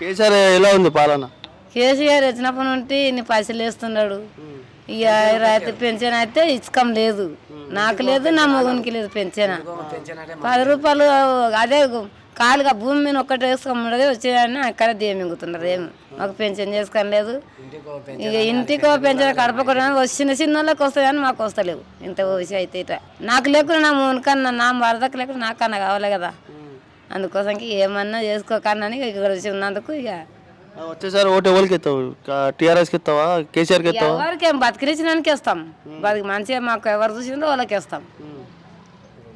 కేసీఆర్ ఎలా ఉంది పాలన? కేసీఆర్ వచ్చినప్పటి నుండి ఇన్ని పైసలు వేస్తున్నాడు. ఇక రైతు పెన్షన్ అయితే ఇచ్చకం లేదు. నాకు లేదు నా మొగునికి లేదు పెన్షన్. పది రూపాయలు అదే కాలుగా భూమి మీద ఒక్కటి వేసుకోమన్నది వచ్చేదాన్ని అక్కడ దేమింగుతున్నారు ఏమి మాకు పెన్షన్ చేసుకొని లేదు. ఇక ఇంటికో పెన్షన్ కడపకుండా వచ్చిన చిన్న వాళ్ళకి వస్తాయి కానీ మాకు వస్తలేవు. ఇంత ఓసి అయితే ఇట నాకు లేకుండా నా మూనికన్నా నా వరదకు లేకుండా నాకన్నా కావాలి కదా. అందుకోసం ఏమన్నా చేసుకోకన్నా ఇక్కడ వచ్చి ఉన్నందుకు ఇక. వచ్చేసారి ఓటు ఎవరికి ఎత్తావు టీఆర్ఎస్కి ఎత్తావా కేసీఆర్కి ఎత్తావా ఎవరికి ఏం బతికిరించడానికి ఇస్తాం బతికి మంచిగా మాకు ఎవరు చూసిందో వాళ్ళకి ఇస్తాం.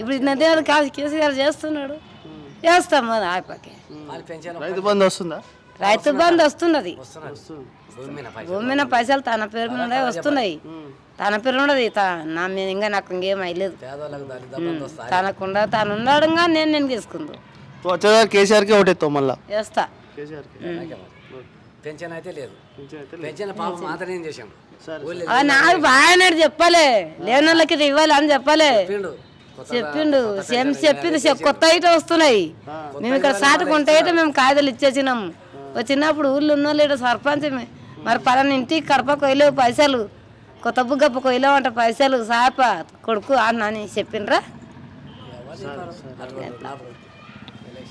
ఇప్పుడు ఇదే కాదు కేసీఆర్ చేస్తున్నాడు. చేస్తాం మరి ఆయపకి రైతు బంధు వస్తుందా? రైతు బంధు వస్తున్నది. భూమి మీద పైసలు. తన పేరు మీద వస్తున్నాయి. తన పేరు ఉండదు తా- నా మీద ఇంకా నాకు ఇంకేం అయ్యలేదు. తనకుండా తను కానీ నేను నేను తీసుకుందు సో వచ్చేసారి కేసీఆర్కి ఓటు ఎత్తావు మళ్ళా? చేస్తా కేసీఆర్కి? పెన్షన్ అయితే లేదు. పెన్షన్ పాపం మాత్రం ఏం చేసాం ఊళ్ళో ఆ, నాకు బాగా చెప్పాలి. లేని వాళ్ళకి ఇది ఇవ్వాలి అని చెప్పాలి. చెప్పిండు. చెప్పిండు. సేమ్ చెప్పింది చెప్- కొత్త అయితే వస్తున్నాయి. మేము ఇక్కడ సాటుకుంటే అయితే మేము కాయదలు ఇచ్చేసినాం. వచ్చినప్పుడు ఊళ్ళో ఉన్న లేడు సర్పంచ్ మే- మరి పలానా ఇంటికి కడప కొయ్యలేవు పైసలు. కొత్త బుగ్గప్ప కొయ్యలేవు అంట పైసలు. సాప కొడుకు అన్న అని చెప్పిండ్రా.